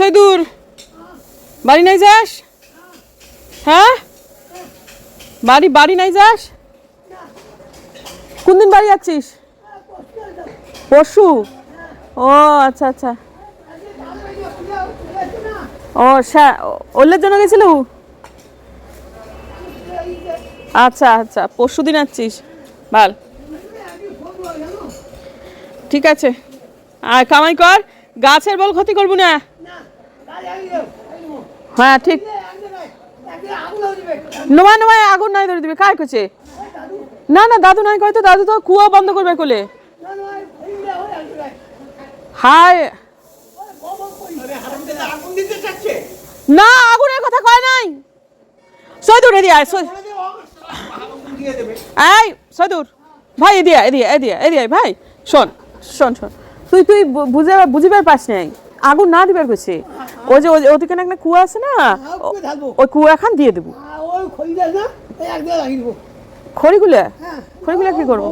সৈদুর, বাড়ি নাই যাস? হ্যাঁ? বাড়ি বাড়ি নাই যাস? কোন দিন বাড়ি যাচ্ছিস? পরশু? ও আচ্ছা আচ্ছা। ও ওলের জন্য গেছিল? আচ্ছা আচ্ছা পরশু দিন আসছিস। ভালো ঠিক আছে। আর কামাই কর, গাছের বল ক্ষতি করব না। হ্যাঁ ঠিক। নোমা নোমা আগুন নাই ধরে দিবে। কার করছে না না দাদু নাই কয় তো দাদু তো কুয়া বন্ধ করবে কোলে। হায়। না আগুনের কথা কয় নাই। সৈদুর আয় সৈ- এই সৈদুর। ভাই এদিকে আয়, এদিকে আয়, ভাই শোন শোন শোন। তুই তুই বুঝে বুঝিবার পাস নাই। আগুন না দিবার কইছে। ওই যে ওই- ওদিকে না একটা কুয়া আছে না? ওই কুয়া খান দিয়ে দেবো। দেবো। খড়িগুলো? হ্যাঁ খড়িগুলো কি করব?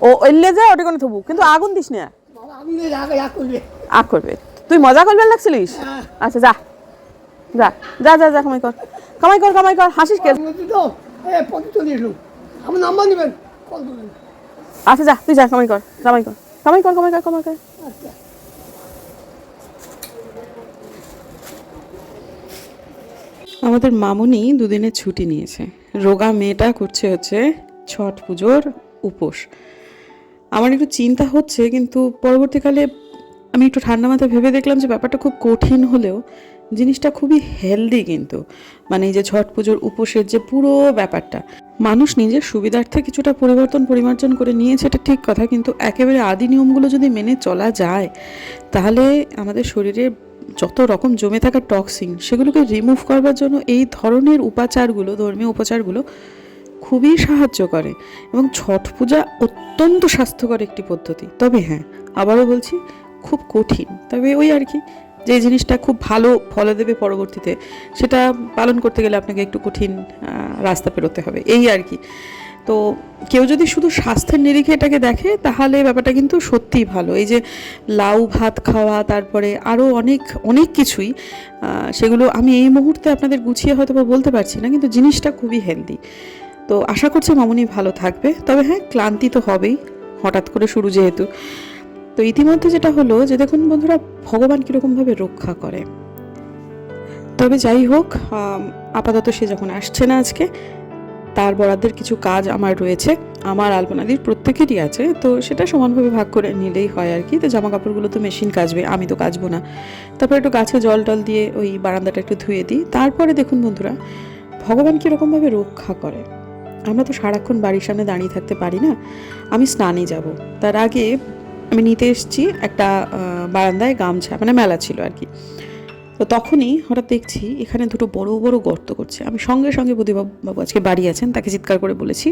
ও এলে যায় ওটা কোনো থবু। কিন্তু আগুন দিস না। আগে করবে। তুই মজা করবে লাগছিলিস? হ্যাঁ। আচ্ছা যা। যা যা যা যা কামাই কর। কামাই কর কামাই কর। হাসিস কে আমার নাম্বার নেবেন? আচ্ছা যা তুই যা কামাই কর কামাই কর। কামাই কর কামাই কর কামাই কর। আচ্ছা। আমাদের মামুনি দুদিনের ছুটি নিয়েছে। রোগা মেয়েটা করছে হচ্ছে ছট পুজোর উপোস। আমার একটু চিন্তা হচ্ছে, কিন্তু পরবর্তীকালে আমি একটু ঠান্ডা মাথায় ভেবে দেখলাম যে ব্যাপারটা খুব কঠিন হলেও জিনিসটা খুবই হেলদি কিন্তু। মানে এই যে ছট পুজোর উপোসের যে পুরো ব্যাপারটা। মানুষ নিজের সুবিধার্থে কিছুটা পরিবর্তন পরিমার্জন করে নিয়েছে, এটা ঠিক কথা, কিন্তু একেবারে আদি নিয়মগুলো যদি মেনে চলা যায়, তাহলে আমাদের শরীরে যত রকম জমে থাকা টক্সিন সেগুলোকে রিমুভ করবার জন্য এই ধরনের উপাচারগুলো, ধর্মীয় উপাচারগুলো খুবই সাহায্য করে এবং ছট পূজা অত্যন্ত স্বাস্থ্যকর একটি পদ্ধতি। তবে হ্যাঁ আবারও বলছি, খুব কঠিন। তবে ওই আর কি, যে জিনিসটা খুব ভালো ফলে দেবে পরবর্তীতে, সেটা পালন করতে গেলে আপনাকে একটু কঠিন রাস্তা পেরোতে হবে। এই আর কি। তো কেউ যদি শুধু স্বাস্থ্যের নিরিখে এটাকে দেখে, তাহলে ব্যাপারটা কিন্তু সত্যিই ভালো। এই যে লাউ ভাত খাওয়া, তারপরে আরও অনেক অনেক কিছুই সেগুলো আমি এই মুহূর্তে আপনাদের গুছিয়ে হয়তো বলতে পারছি না, কিন্তু জিনিসটা খুবই হেলদি। তো আশা করছি মামুনি ভালো থাকবে। তবে হ্যাঁ ক্লান্তি তো হবেই, হঠাৎ করে শুরু যেহেতু। তো ইতিমধ্যে যেটা হলো যে দেখুন বন্ধুরা, ভগবান কীরকমভাবে রক্ষা করে। তবে যাই হোক আপাতত সে যখন আসছে না আজকে তার বরাদ্দের কিছু কাজ আমার রয়েছে, আমার আলপনাদির প্রত্যেকেরই আছে, তো সেটা সমানভাবে ভাগ করে নিলেই হয় আর কি। তো জামা কাপড়গুলো তো মেশিন কাচবে, আমি তো কাচবো না। তারপর একটু গাছে জল টল দিয়ে ওই বারান্দাটা একটু ধুয়ে দিই। তারপরে দেখুন বন্ধুরা, ভগবান কীরকমভাবে রক্ষা করে। আমরা তো সারাক্ষণ বাড়ির সামনে দাঁড়িয়ে থাকতে পারি না, আমি স্নানে যাব। তার আগে আমি নিতে এসেছি একটা বারান্দায় গামছা মানে মেলা ছিল আর কি। তো তখনই হঠাৎ দেখছি এখানে দুটো বড় বড় গর্ত করছে। আমি সঙ্গে সঙ্গে বুদ্ধিবাবু বাবু আজকে বাড়ি আছেন, তাকে চিৎকার করে বলেছি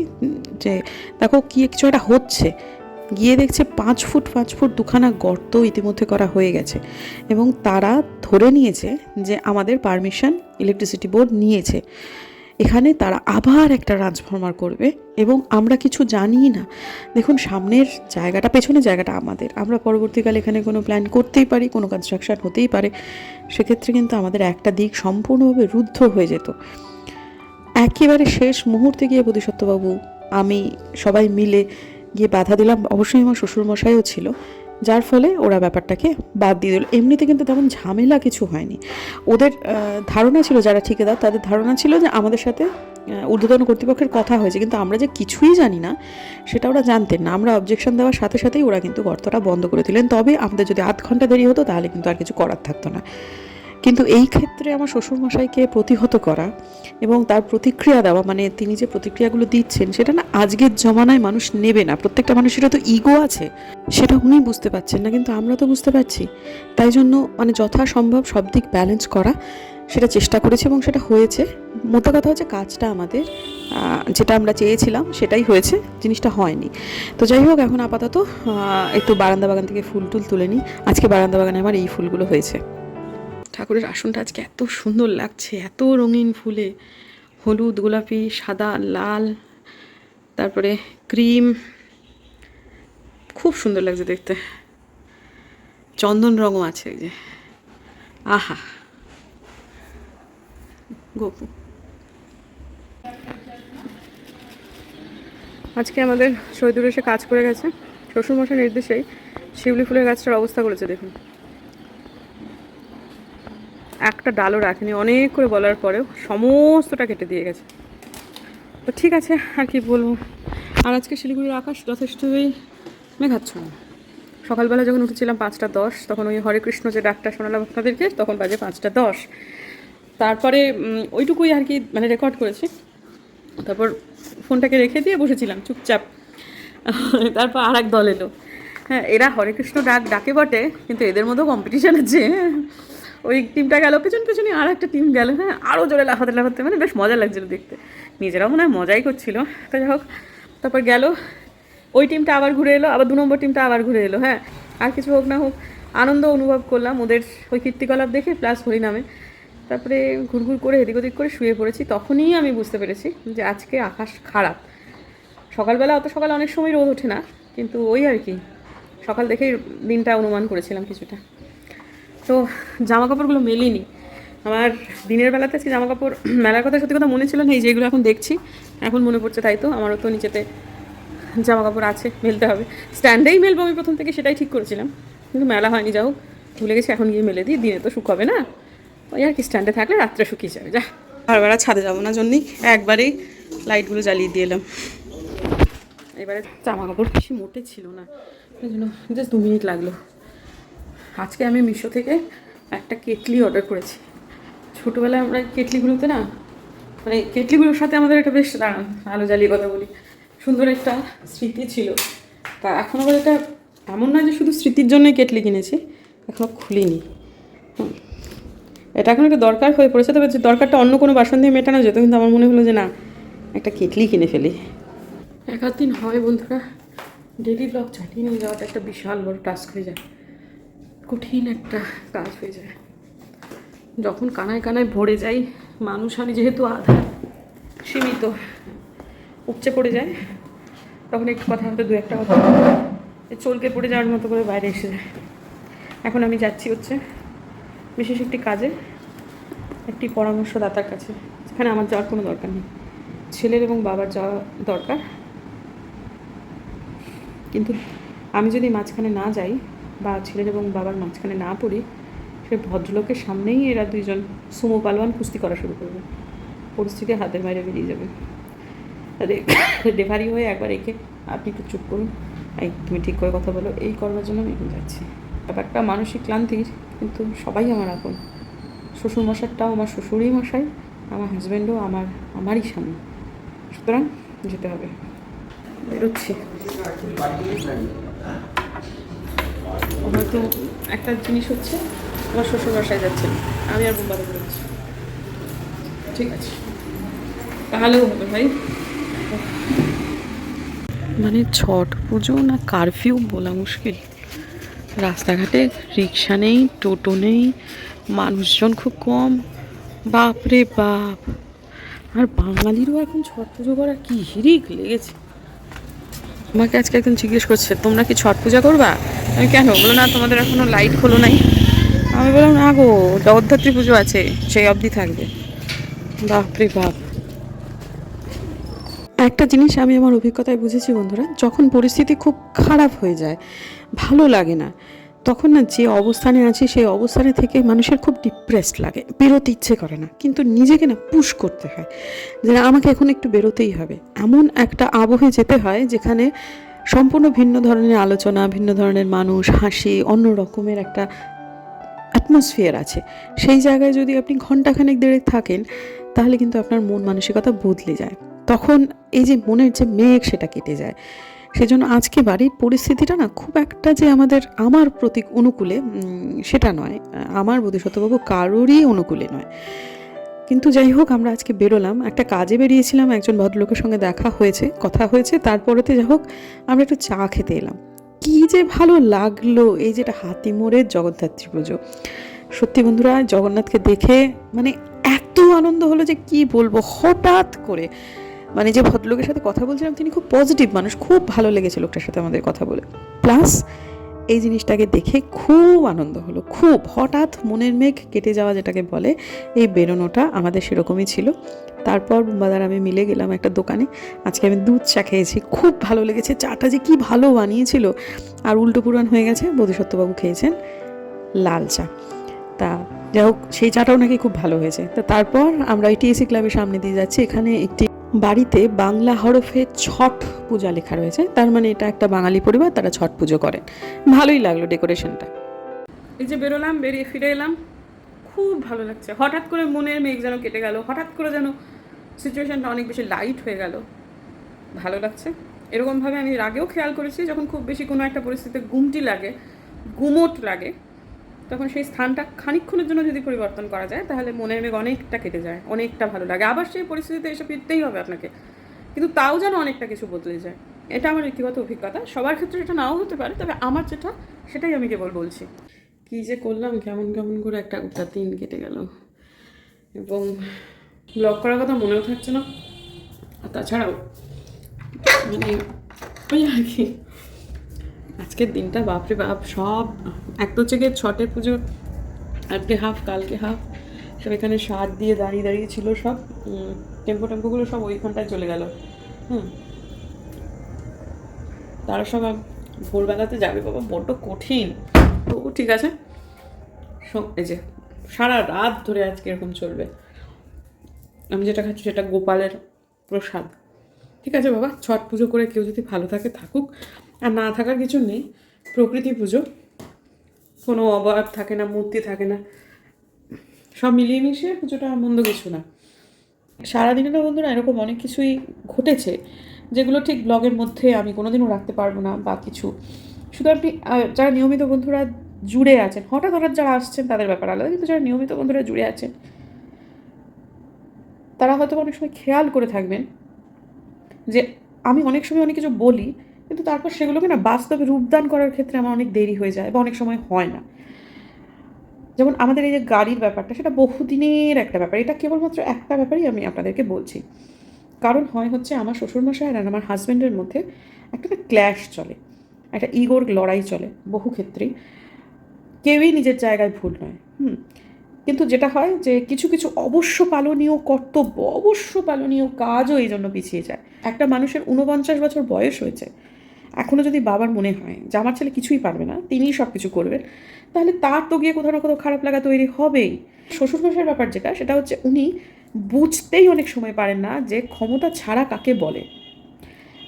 যে দেখো কি কিছু একটা হচ্ছে। গিয়ে দেখছে পাঁচ ফুট পাঁচ ফুট দুখানা গর্ত ইতিমধ্যে করা হয়ে গেছে এবং তারা ধরে নিয়েছে যে আমাদের পারমিশন ইলেকট্রিসিটি বোর্ড নিয়েছে। এখানে তারা আবার একটা ট্রান্সফরমার করবে এবং আমরা কিছু জানি না। দেখুন, সামনের জায়গাটা, পেছনের জায়গাটা আমাদের। আমরা পরবর্তীকালে এখানে কোনো প্ল্যান করতেই পারি, কোনো কনস্ট্রাকশন হতেই পারে। সেক্ষেত্রে কিন্তু আমাদের একটা দিক সম্পূর্ণভাবে রুদ্ধ হয়ে যেত। একেবারে শেষ মুহূর্তে গিয়ে বোধিসত্ত্ববাবু, আমি সবাই মিলে গিয়ে বাধা দিলাম। অবশ্যই আমার শ্বশুরমশাইও ছিল। যার ফলে ওরা ব্যাপারটাকে বাদ দিয়ে দিল। এমনিতে কিন্তু তেমন ঝামেলা কিছু হয়নি। ওদের ধারণা ছিল যারা ঠিকাদার, তাদের ধারণা ছিল যে আমাদের সাথে ঊর্ধ্বতন কর্তৃপক্ষের কথা হয়েছে। কিন্তু আমরা যে কিছুই জানি না, সেটা ওরা জানতেন না। আমরা অবজেকশন দেওয়ার সাথে সাথেই ওরা কিন্তু গর্তটা বন্ধ করে দিলেন। তবে আমাদের যদি আধ ঘণ্টা দেরি হতো, তাহলে কিন্তু আর কিছু করার থাকতো না। কিন্তু এই ক্ষেত্রে আমার শ্বশুরমশাইকে প্রতিহত করা এবং তার প্রতিক্রিয়া দেওয়া মানে তিনি যে প্রতিক্রিয়াগুলো দিচ্ছেন, সেটা না আজকের জমানায় মানুষ নেবে না। প্রত্যেকটা মানুষেরও তো ইগো আছে, সেটা উনি বুঝতে পারছেন না, কিন্তু আমরা তো বুঝতে পারছি। তাই জন্য মানে যথাসম্ভব সব দিক ব্যালেন্স করা, সেটা চেষ্টা করেছি এবং সেটা হয়েছে। মোটা কথা হচ্ছে কাজটা আমাদের যেটা আমরা চেয়েছিলাম সেটাই হয়েছে, জিনিসটা হয়নি। তো যাই হোক, এখন আপাতত একটু বারান্দা বাগান থেকে ফুল টুল তুলে নিই। আজকে বারান্দা বাগানে আমার এই ফুলগুলো হয়েছে। ঠাকুরের আসনটা আজকে এত সুন্দর লাগছে, এত রঙিন ফুলে। হলুদ, গোলাপি, সাদা, লাল, তারপরে ক্রিম। খুব সুন্দর লাগছে দেখতে। চন্দন রঙও আছে যে। আহা। গোপু। আজকে আমাদের শহীদুর এসে কাজ করে গেছে। শ্বশুরমশাই নির্দেশেই শিউলি ফুলের গাছটার অবস্থা করেছে দেখুন। একটা ডালও রাখেনি, অনেক করে বলার পরেও সমস্তটা কেটে দিয়ে গেছে। তো ঠিক আছে, আর কি বলব? আর আজকে শিলিগুড়ির আকাশ যথেষ্টই মেঘাচ্ছন্ন। সকালবেলা যখন উঠেছিলাম পাঁচটা দশ, তখন ওই হরে কৃষ্ণ যে ডাকটা শোনালাম আপনাদেরকে, তখন বাজে পাঁচটা দশ। তারপরে ওইটুকুই আর কি মানে রেকর্ড করেছি। তারপর ফোনটাকে রেখে দিয়ে বসেছিলাম চুপচাপ। তারপর আর এক দল এলো। হ্যাঁ এরা হরে কৃষ্ণ ডাক, ডাকে বটে, কিন্তু এদের মধ্যেও কম্পিটিশন আছে। ওই টিমটা গেল, পেছন পেছনে আর একটা টিম গেল হ্যাঁ আরও জোরে লাফাতে লাফাতে মানে বেশ মজা লাগছিল দেখতে। নিজেরাও মনে হয় মজাই করছিল। তো যাই হোক, তারপর গেল, ওই টিমটা আবার ঘুরে এলো, আবার দু নম্বর টিমটা আবার ঘুরে এলো হ্যাঁ। আর কিছু হোক না হোক, আনন্দ অনুভব করলাম ওদের ওই কীর্তিকলাপ দেখে প্লাস হরিনামে তারপরে ঘুরঘুর করে এদিক ওদিক করে শুয়ে পড়েছি, তখনই আমি বুঝতে পেরেছি যে আজকে আকাশ খারাপ। সকালবেলা অত সকালে অনেক সময় রোদ ওঠে না, কিন্তু ওই আর কি, সকাল দেখেই দিনটা অনুমান করেছিলাম কিছুটা। তো জামা কাপড়গুলো মেলিনি। আমার দিনের বেলাতে আজকে জামা কাপড় মেলার কথা সত্যি কথা মনে ছিল না এই যেগুলো এখন দেখছি এখন মনে পড়ছে তাই তো আমারও তো নিচেতে জামা কাপড় আছে মেলতে হবে। স্ট্যান্ডেই মেলবো আমি প্রথম থেকে সেটাই ঠিক করেছিলাম কিন্তু মেলা হয়নি যাও ভুলে গেছি এখন গিয়ে মেলে দিই দিনে তো শুকাবে না। ওই আর কি স্ট্যান্ডে থাকলে রাত্রে শুকিয়ে যাবে যা। বারবার ছাদে যাব না জন্যই একবারেই লাইটগুলো জ্বালিয়ে দিয়ে এলাম। এবারে জামা কাপড় বেশি মোটে ছিল না ওই জন্য জাস্ট দু মিনিট লাগল। আজকে আমি মিশো থেকে একটা কেটলি অর্ডার করেছি। ছোটোবেলায় আমরা কেটলিগুলোতে না মানে কেটলিগুলোর সাথে আমাদের একটা বেশ দাঁড়ান আলো জ্বালিয়ে কথা বলি। সুন্দর একটা স্মৃতি ছিল। তা এখন আবার এটা এমন নয় যে শুধু স্মৃতির জন্যই কেটলি কিনেছি এখনও খুলিনি। এটা এখন একটা দরকার হয়ে পড়েছে, তবে দরকারটা অন্য কোনো বাসন দিয়ে মেটানো যেত, কিন্তু আমার মনে হলো যে না, একটা কেটলি কিনে ফেলি। এক দিন হয় বন্ধুরা ডেলি ব্লগ চালিয়ে নিয়ে যাওয়াটা একটা বিশাল বড় টাস্ক হয়ে যায়। কঠিন একটা কাজ হয়ে যায়। যখন কানায় কানায় ভরে যাই মানুষ আমি যেহেতু আধা সীমিত, উপচে পড়ে যায়, তখন একটু কথা হয়তো দু একটা কথা চলকে পড়ে যাওয়ার মতো করে বাইরে এসে যায়। এখন আমি যাচ্ছি হচ্ছে বিশেষ একটি কাজে, একটি পরামর্শদাতার কাছে, যেখানে আমার যাওয়ার কোনো দরকার নেই। ছেলের এবং বাবার যাওয়া দরকার। কিন্তু আমি যদি মাঝখানে না যাই বা ছেলের এবং বাবার মাঝখানে না পড়ি সে ভদ্রলোকের সামনেই এরা দুইজন সুমো পালোয়ান কুস্তি করা শুরু করবে। পরিস্থিতি হাতের বাইরে বেরিয়ে যাবে। রেফারি হয়ে একবার একে, আপনি একটু চুপ করুন। এই, তুমি ঠিক করে কথা বলো। এই করবার জন্য আমি এখন যাচ্ছি। ব্যাপারটা মানসিক ক্লান্তির, কিন্তু সবাই আমার আপন। শ্বশুর মশাইটাও আমার শ্বশুরই মশাই আমার হাজব্যান্ডও আমার, আমারই স্বামী। সুতরাং যেতে হবে। বেরোচ্ছি। হয়তো একটা জিনিস হচ্ছে, আমার শ্বশুর বাসায় যাচ্ছেন। আমি আর বোম্বাদে বেরোচ্ছি ঠিক আছে। তাহলেও হবে ভাই। মানে ছট পুজো না কারফিউ বলা মুশকিল। রাস্তাঘাটে রিক্সা নেই, টোটো নেই, মানুষজন খুব কম। বাপ রে বাপ। আর বাঙালিরও এখন ছট পুজো করা কি হিরিক লেগেছে। আমাকে আজকে একজন জিজ্ঞেস করছে, তোমরা কি ছট পূজা করবা? কেন? বলো না, তোমাদের এখনও লাইট খোলো নাই। আমি বললাম, না গো, জগদ্ধাত্রী পুজো আছে, সেই অবধি থাকবে। বাপরে বাপ। একটা জিনিস আমি আমার অভিজ্ঞতায় বুঝেছি বন্ধুরা, যখন পরিস্থিতি খুব খারাপ হয়ে যায়, ভালো লাগে না, তখন না যে অবস্থানে আছি, সেই অবস্থানে থেকে মানুষের খুব ডিপ্রেসড লাগে, বেরোতে ইচ্ছে করে না। কিন্তু নিজেকে না পুশ করতে হয়, যে আমাকে এখন একটু বেরোতেই হবে। এমন একটা আবহে যেতে হয়, যেখানে সম্পূর্ণ ভিন্ন ধরনের আলোচনা, ভিন্ন ধরনের মানুষ, হাসি, অন্য রকমের একটা অ্যাটমসফিয়ার আছে। সেই জায়গায় যদি আপনি ঘন্টাখানেক দেড়েক থাকেন, তাহলে কিন্তু আপনার মন মানসিকতা বদলে যায়। তখন এই যে মনের যে মেঘ, সেটা কেটে যায়। সেজন্য আজকে বাড়ির পরিস্থিতিটা না খুব একটা যে আমাদের, আমার প্রতীক অনুকূলে সেটা নয়। আমার বোধিসত্ত্ববাবু কারোরই অনুকূলে নয়। কিন্তু যাই হোক আমরা আজকে বেরোলাম। একটা কাজে বেরিয়েছিলাম, একজন ভদ্রলোকের সঙ্গে দেখা হয়েছে, কথা হয়েছে। তারপরেতে যাই হোক আমরা একটু চা খেতে এলাম। কি যে ভালো লাগল, এই যেটা হাতিমোড়ের জগদ্ধাত্রী পুজো। সত্যি বন্ধুরা, জগন্নাথকে দেখে মানে এত আনন্দ হলো যে কি বলব, হঠাৎ করে। মানে যে ভদ্রলোকের সাথে কথা বলছিলাম, তিনি খুব পজিটিভ মানুষ, খুব ভালো লেগেছে লোকটার সাথে আমাদের কথা বলে। প্লাস এই জিনিসটাকে দেখে খুব আনন্দ হলো। খুব হঠাৎ মনের মেঘ কেটে যাওয়া যেটাকে বলে, এই বেরোনোটা আমাদের সেরকমই ছিল। তারপর বুম্বাদার আমি মিলে গেলাম একটা দোকানে। আজকে আমি দুধ চা খেয়েছি, খুব ভালো লেগেছে। চাটা যে কি ভালো বানিয়েছিল। আর উল্টো পুরাণ হয়ে গেছে, বোধিসত্ত্ববাবু খেয়েছেন লাল চা। তা যাই হোক, সেই চাটাও নাকি খুব ভালো হয়েছে। তা তারপর আমরা এই টিএসসি ক্লাবের সামনে দিয়ে যাচ্ছি। এখানে একটি বাড়িতে বাংলা হরফে ছট পূজা লেখা রয়েছে। তার মানে এটা একটা বাঙালি পরিবার, তারা ছট পুজো করেন। ভালোই লাগল ডেকোরেশনটা। এই যে বেরোলাম, বেরিয়ে ফিরে এলাম। খুব ভালো লাগছে। হঠাৎ করে মনের মেঘ যেন কেটে গেল, হঠাৎ করে যেন সিচুয়েশনটা অনেক বেশি লাইট হয়ে গেল। ভালো লাগছে। এরকমভাবে আমি আগেও খেয়াল করেছি, যখন খুব বেশি কোনো একটা পরিস্থিতিতে গুমটি লাগে, গুমোট লাগে তখন সেই স্থানটা খানিকক্ষণের জন্য যদি পরিবর্তন করা যায়, তাহলে মনের মেঘ অনেকটা কেটে যায়, অনেকটা ভালো লাগে। আবার সেই পরিস্থিতিতে এসে ফিরতেই হবে আপনাকে। কিন্তু তাও যেন অনেকটা কিছু বদলে যায়। এটা আমার ব্যক্তিগত অভিজ্ঞতা। সবার ক্ষেত্রে এটা নাও হতে পারে, তবে আমার যেটা, সেটাই আমি কেবল বলছি। কী যে করলাম, কেমন কেমন করে একটা গোটা দিন কেটে গেল। এবং ব্লগ করার কথা মনেও থাকছে না। তাছাড়াও মানে ওই আর কি। আজকের দিনটা বাপরে বাপ, সব এক তো হচ্ছে গিয়ে ছটের পুজো, আজকে হাফ কালকে হাফ সব এখানে সার দিয়ে দাঁড়িয়ে দাঁড়িয়ে ছিল সব টেম্পো টেম্পোগুলো সব ওইখানটায় চলে গেল, হুম। তারা সব ভোরবেলাতে যাবে বাবা, বড্ড কঠিন। তবু ঠিক আছে এই যে সারা রাত ধরে আজকে এরকম চলবে। আমি যেটা খাচ্ছি সেটা গোপালের প্রসাদ। ঠিক আছে বাবা, ছট পুজো করে কেউ যদি ভালো থাকে থাকুক। আর না থাকার কিছু নেই। প্রকৃতি পুজো। কোনো অবয়ব থাকে না, মূর্তি থাকে না। সব মিলিয়ে মিশিয়ে পুজোটা মন্দ কিছু না। সারাদিনে না বন্ধুরা এরকম অনেক কিছুই ঘটেছে, যেগুলো ঠিক ব্লগের মধ্যে আমি কোনোদিনও রাখতে পারব না বা কিছু। শুধু আপনি যারা নিয়মিত বন্ধুরা জুড়ে আছেন, হঠাৎ হঠাৎ যারা আসছেন, তাদের ব্যাপার আলাদা। কিন্তু যারা নিয়মিত বন্ধুরা জুড়ে আছেন, তারা হয়তো অনেক সময় খেয়াল করে থাকবেন যে আমি অনেক সময় অনেক কিছু বলি কিন্তু তারপর সেগুলোকে না বাস্তবে রূপদান করার ক্ষেত্রে আমার অনেক দেরি হয়ে যায় বা অনেক সময় হয় না। যেমন আমাদের এই যে গাড়ির ব্যাপারটা, সেটা বহুদিনের একটা ব্যাপার। এটা কেবলমাত্র একটা ব্যাপারই আমি আপনাদেরকে বলছি। কারণ হয় হচ্ছে আমার শ্বশুরমশাই আর আমার হাজব্যান্ডের মধ্যে একটা না ক্ল্যাশ চলে, একটা ইগোর লড়াই চলে বহু ক্ষেত্রেই। কেউই নিজের জায়গায় ভুল নয়, হুম। কিন্তু যেটা হয় যে কিছু কিছু অবশ্য পালনীয় কর্তব্য, অবশ্য পালনীয় কাজও এই জন্য পিছিয়ে যায়। একটা মানুষের ঊনপঞ্চাশ বছর বয়স হয়েছে এখনও যদি বাবার মনে হয় যে আমার ছেলে কিছুই পারবে না, তিনিই সব কিছু করবেন, তাহলে তার তো গিয়ে কোথাও না কোথাও খারাপ লাগা তৈরি হবেই। শ্বশুরমশাইয়ের ব্যাপার যেটা, সেটা হচ্ছে উনি বুঝতেই অনেক সময় পারেন না যে ক্ষমতা ছাড়া কাকে বলে।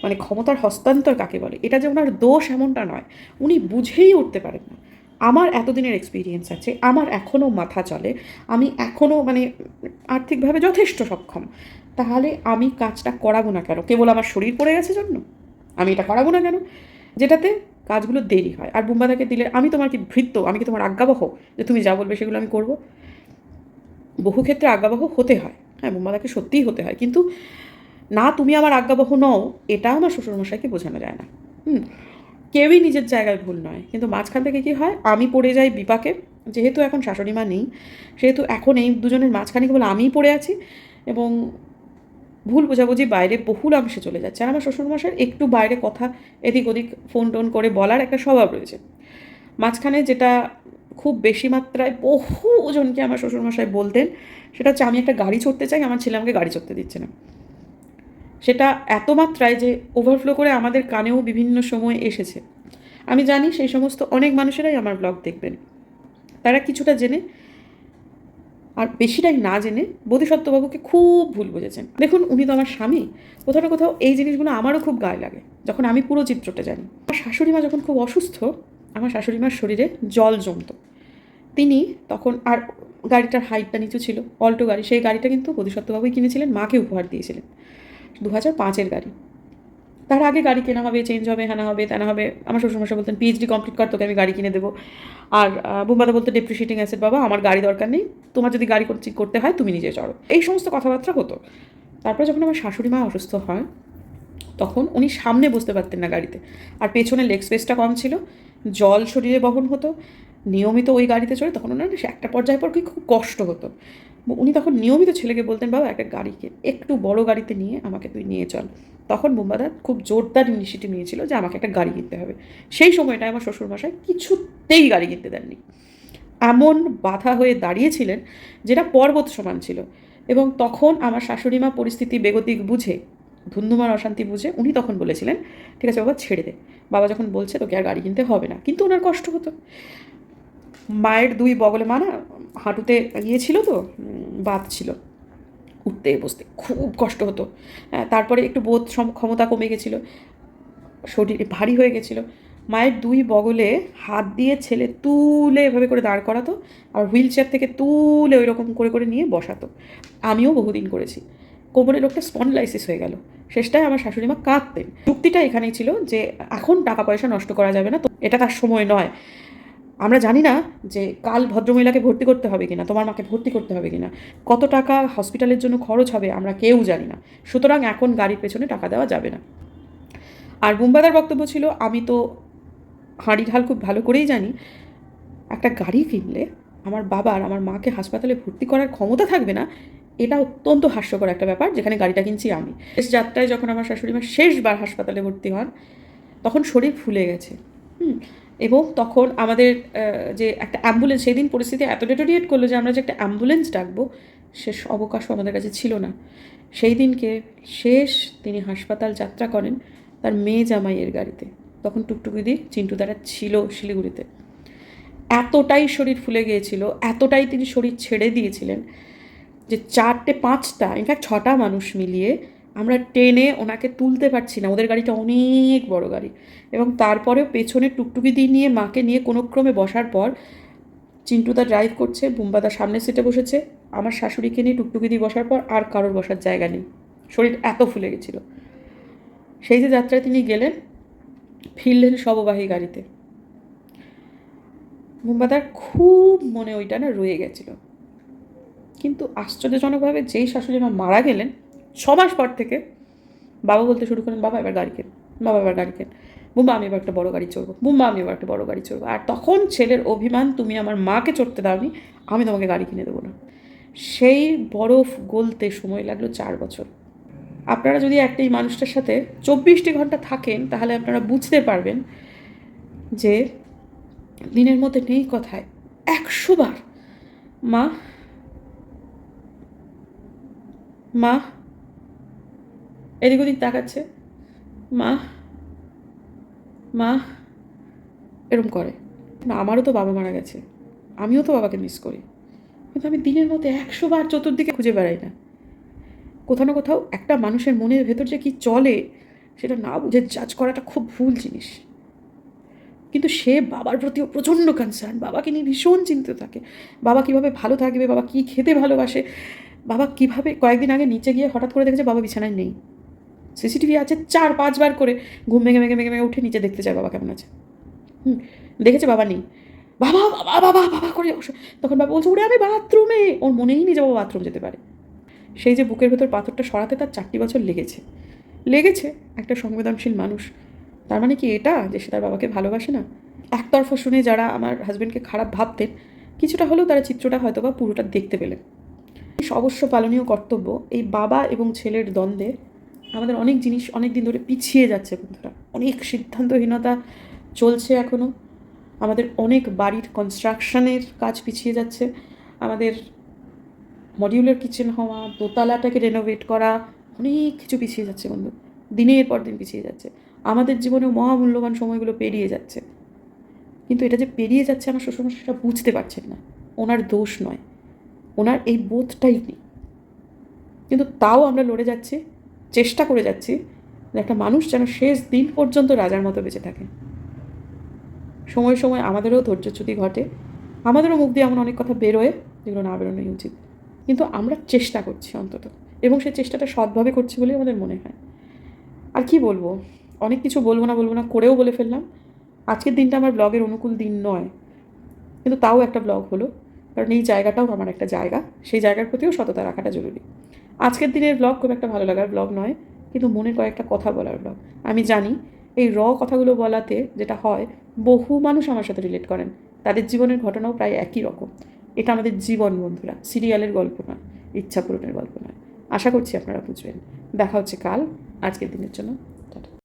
মানে ক্ষমতার হস্তান্তর কাকে বলে। এটা যে ওনার দোষ এমনটা নয়। উনি বুঝেই উঠতে পারেন না। আমার এতদিনের এক্সপিরিয়েন্স আছে, আমার এখনও মাথা চলে, আমি এখনও মানে আর্থিকভাবে যথেষ্ট সক্ষম। তাহলে আমি কাজটা করাবো না কেন? কেবল আমার শরীর পড়ে গেছে জন্য? আমি এটা করাবো না কেন? যেটাতে কাজগুলো দেরি হয়। আর বুম্বাদাকে দিলে আমি তোমার কি ভৃত্য? আমি কি তোমার আজ্ঞাবহ? যে তুমি যা বলবে সেগুলো আমি করব? বহু ক্ষেত্রে আজ্ঞাবহ হতে হয়। হ্যাঁ বুম্বাদাকে সত্যিই হতে হয়। কিন্তু না, তুমি আমার আজ্ঞাবহ নও, এটা আমার শ্বশুরমশাইকে বোঝানো যায় না। হুম, কেউই নিজের জায়গায় ভুল নয়। কিন্তু মাঝখান থেকে কী হয়? আমি পড়ে যাই বিপাকে। যেহেতু এখন শাশুড়ি মা নেই, সেহেতু এখন এই দুজনের মাঝখানে কেবল আমিই পড়ে আছি এবং ভুল বোঝাবুঝি বাইরে বহুল অংশে চলে যাচ্ছে। আর আমার শ্বশুরমশাইয়ের একটু বাইরে কথা এদিক ওদিক ফোন টোন করে বলার একটা স্বভাব রয়েছে। মাঝখানে যেটা খুব বেশি মাত্রায় বহু জনকে আমার শ্বশুরমশাই বলতেন, সেটা হচ্ছে আমি একটা গাড়ি চড়তে চাই, আমার ছেলে আমাকে গাড়ি চড়তে দিচ্ছে না। সেটা এত মাত্রায় যে ওভারফ্লো করে আমাদের কানেও বিভিন্ন সময় এসেছে। আমি জানি সেই সমস্ত অনেক মানুষেরাই আমার ব্লগ দেখবেন। তারা কিছুটা জেনে আর বেশিটাই না জেনে বোধিসত্ত্ববাবুকে খুব ভুল বুঝেছেন। দেখুন, উনি তো আমার স্বামী। কোথাও না কোথাও এই জিনিসগুলো আমারও খুব গায়ে লাগে। যখন আমি পুরো চিত্রটা জানি। আমার শাশুড়ি মা যখন খুব অসুস্থ, আমার শাশুড়ি মার শরীরে জল জমতো। তিনি তখন আর গাড়িটার হাইটটা নিচু ছিল, অল্টো গাড়ি। সেই গাড়িটা কিন্তু বোধিসত্ত্ববাবুই কিনেছিলেন, মাকে উপহার দিয়েছিলেন। দু হাজার পাঁচের গাড়ি। তার আগে গাড়ি কেনা হবে চেঞ্জ হবে হ্যানা হবে, তেনা হবে। আমার শ্বশুরমশাই বলতেন পিএইচডি কমপ্লিট কর, তোকে আমি গাড়ি কিনে দেবো। আর বুম্বাদা বলতে ডেপ্রিসিয়েটিং অ্যাসেট বাবা, আমার গাড়ি দরকার নেই। তোমার যদি গাড়ি করতে হয়, তুমি নিজে চড়ো। এই সমস্ত কথাবার্তা হতো। তারপরে যখন আমার শাশুড়ি মা অসুস্থ হয়, তখন উনি সামনে বসতে পারতেন না গাড়িতে। আর পেছনে লেগ স্পেসটা কম ছিল, জল শরীরে বহন হতো। নিয়মিত ওই গাড়িতে চড়ে তখন ওনার একটা পর্যায়ে পর কি খুব কষ্ট হতো। উনি তখন নিয়মিত ছেলেকে বলতেন, বাবা, একটা গাড়িকে একটু বড় গাড়িতে নিয়ে আমাকে তুই নিয়ে চল। তখন বোম্বাদা খুব জোরদার ইনিশিয়েটিভ নিয়েছিল যে আমাকে একটা গাড়ি কিনতে হবে। সেই সময়টায় আমার শ্বশুরমশাই কিছুতেই গাড়ি কিনতে দেননি। এমন বাধা হয়ে দাঁড়িয়েছিলেন যেটা পর্বত সমান ছিল এবং তখন আমার শাশুড়ি মা পরিস্থিতি বেগতিক বুঝে, ধুন্ধুমার অশান্তি বুঝে উনি তখন বলেছিলেন, ঠিক আছে বাবা, ছেড়ে দে। বাবা যখন বলছে, তোকে আর গাড়ি কিনতে হবে না। কিন্তু ওনার কষ্ট হতো। মায়ের দুই বগলে, মা না, হাঁটুতে ইয়ে ছিল তো বাত ছিল, উঠতে বসতে, খুব কষ্ট হতো। তারপরে একটু বোধ ক্ষমতা কমে গেছিল, শরীর ভারী হয়ে গেছিল। মায়ের দুই বগলে হাত দিয়ে ছেলে তুলে এভাবে করে দাঁড় করাতো আর হুইল চেয়ার থেকে তুলে ওই রকম করে করে নিয়ে বসাতো। আমিও বহুদিন করেছি। কোমরের লোকটা স্পন্ডলাইসিস হয়ে গেল। শেষটায় আমার শাশুড়ি মা কাঁদতেন। যুক্তিটা এখানেই ছিল যে, এখন টাকা পয়সা নষ্ট করা যাবে না, তো এটা তার সময় নয়। আমরা জানি না যে কাল ভদ্রমহিলাকে ভর্তি করতে হবে কিনা, তোমার মাকে ভর্তি করতে হবে কিনা, কত টাকা হসপিটালের জন্য খরচ হবে আমরা কেউ জানি না। সুতরাং এখন গাড়ির পেছনে টাকা দেওয়া যাবে না। আর বুম্বাদার বক্তব্য ছিল, আমি তো হাঁড়ি ঢাল খুব ভালো করেই জানি, একটা গাড়ি কিনলে আমার বাবার আমার মাকে হাসপাতালে ভর্তি করার ক্ষমতা থাকবে না, এটা অত্যন্ত হাস্যকর একটা ব্যাপার, যেখানে গাড়িটা কিনছি আমি। শেষ যাত্রায় যখন আমার শাশুড়ি মা শেষবার হাসপাতালে ভর্তি হন, তখন শরীর ফুলে গেছে। হুম এবং তখন আমাদের যে একটা অ্যাম্বুলেন্স সেই দিন পরিস্থিতি এত ডেটোরিয়েট করল যে আমরা যে একটা অ্যাম্বুলেন্স ডাকবো, সে অবকাশও আমাদের কাছে ছিল না। সেই দিনকে শেষ তিনি হাসপাতাল যাত্রা করেন তার মেয়ে জামাইয়ের গাড়িতে। তখন টুকটুকিদি চিন্টু দ্বারা ছিল শিলিগুড়িতে। এতটাই শরীর ফুলে গিয়েছিল, এতটাই তিনি শরীর ছেড়ে দিয়েছিলেন যে চারটে পাঁচটা ইনফ্যাক্ট ছটা মানুষ মিলিয়ে আমরা টেনে ওনাকে তুলতে পারছি না। ওদের গাড়িটা অনেক বড় গাড়ি। এবং তারপরেও পেছনে টুকটুকি দিয়ে নিয়ে, মাকে নিয়ে কোনো ক্রমে বসার পর চিন্টুদা ড্রাইভ করছে বুম্বাদা সামনের সিটে বসেছে। আমার শাশুড়িকে নিয়ে টুকটুকি দিয়ে বসার পর আর কারোর বসার জায়গা নেই। শরীর এত ফুলে গেছিল। সেই যে যাত্রায় তিনি গেলেন, ফিরলেন শববাহী গাড়িতে। বুম্বাদার খুব মনে ওইটা না রয়ে গেছিল। কিন্তু আশ্চর্যজনকভাবে যেই শাশুড়ি মা মারা গেলেন ছ মাস পর থেকে বাবা বলতে শুরু করেন, বাবা, এবার গাড়ি কেন? বাবা, এবার গাড়ি কেন? বুম্বা আমি এবার একটা বড় গাড়ি চড়বো। বুম্বা আমি এবার একটা বড় গাড়ি চড়বো। আর তখন ছেলের অভিমান, তুমি আমার মাকে চড়তে দাওনি, আমি তোমাকে গাড়ি কিনে দেবো না। সেই বরফ গলতে সময় লাগল চার বছর। আপনারা যদি একটা এই মানুষটার সাথে চব্বিশটি ঘণ্টা থাকেন, তাহলে আপনারা বুঝতে পারবেন যে দিনের মধ্যে নেই কথায় একশো বার মা মা এদিক ওদিক তাকাচ্ছে। মা মা, এরম করে। আমারও তো বাবা মারা গেছে। আমিও তো বাবাকে মিস করি। কিন্তু আমি দিনের মধ্যে একশো বার চতুর্দিকে খুঁজে বেড়াই না। কোথাও না কোথাও একটা মানুষের মনের ভেতর যে কি চলে, সেটা না বুঝে জাজ করাটা খুব ভুল জিনিস। কিন্তু সে বাবার প্রতিও প্রচণ্ড কনসার্ন বাবাকে নিয়ে ভীষণ চিন্তিত থাকে। বাবা কীভাবে ভালো থাকবে? বাবা কি খেতে ভালোবাসে? বাবা কীভাবে কয়েকদিন আগে নিচে গিয়ে হঠাৎ করে দেখেছে বাবা বিছানায় নেই। সিসিটিভি আছে চার পাঁচবার করে। ঘুম ভেঙে ভেঙে ভেঙে ভেঙে উঠে নিচে দেখতে চায় বাবা কেমন আছে। হুম, দেখেছে বাবা নেই। বাবা বাবা বাবা বাবা করে তখন বাবা বলছে, ওরে আমি বাথরুমে। ওর মনেই নেই যে বাবা বাথরুম যেতে পারে। সেই যে বুকের ভেতর পাথরটা সরাতে তার চারটি বছর লেগেছে। লেগেছে, একটা সংবেদনশীল মানুষ। তার মানে কি এটা? যে সে তার বাবাকে ভালোবাসে না? একতরফা শুনে যারা আমার হাজব্যান্ডকে খারাপ ভাবতেন, কিছুটা হলেও তারা চিত্রটা হয়তো বা পুরোটা দেখতে পেলেন। অবশ্য পালনীয় কর্তব্য এই বাবা এবং ছেলের দ্বন্দ্বে আমাদের অনেক জিনিস অনেক দিন ধরে পিছিয়ে যাচ্ছে বন্ধুরা। অনেক সিদ্ধান্তহীনতা চলছে এখনও আমাদের অনেক বাড়ির কনস্ট্রাকশনের কাজ পিছিয়ে যাচ্ছে। আমাদের মডিউলার কিচেন হওয়া, দোতলাটাকে রেনোভেট করা, অনেক কিছু পিছিয়ে যাচ্ছে বন্ধু। দিনের পর দিন পিছিয়ে যাচ্ছে। আমাদের জীবনেও মহামূল্যবান সময়গুলো পেরিয়ে যাচ্ছে। কিন্তু এটা যে পেরিয়ে যাচ্ছে আমার শ্বশুরমশাই সেটা বুঝতে পারছেন না। ওনার দোষ নয়। ওনার এই বোধটাই নেই। কিন্তু তাও আমরা লড়ে যাচ্ছি। চেষ্টা করে যাচ্ছি যে একটা মানুষ যেন শেষ দিন পর্যন্ত রাজার মতো বেঁচে থাকে। সময় সময় আমাদেরও ধৈর্যচ্যুতি ঘটে। আমাদেরও মুখ দিয়ে এমন অনেক কথা বেরোয় যেগুলো না বেরোনোই উচিত। কিন্তু আমরা চেষ্টা করছি অন্তত এবং সেই চেষ্টাটা সৎভাবে করছি বলেই আমাদের মনে হয়। আর কি বলব? অনেক কিছু বলব না বলব না করেও বলে ফেললাম। আজকের দিনটা আমার ব্লগের অনুকূল দিন নয়। কিন্তু তাও একটা ব্লগ হলো। কারণ এই জায়গাটাও আমার একটা জায়গা। সেই জায়গার প্রতিও সততা রাখাটা জরুরি। আজকের দিনের ব্লগ খুব একটা ভালো লাগার ব্লগ নয়, কিন্তু মনের কয়েকটা কথা বলার ব্লগ আমি জানি এই র কথাগুলো বলাতে যেটা হয়, বহু মানুষ আমার সাথে রিলেট করেন। তাদের জীবনের ঘটনাও প্রায় একই রকম। এটা আমাদের জীবন, বন্ধুরা। সিরিয়ালের গল্প নয় ইচ্ছা পূরণের গল্প নয়। আশা করছি আপনারা বুঝবেন। দেখা হচ্ছে কাল, আজকের দিনের জন্য।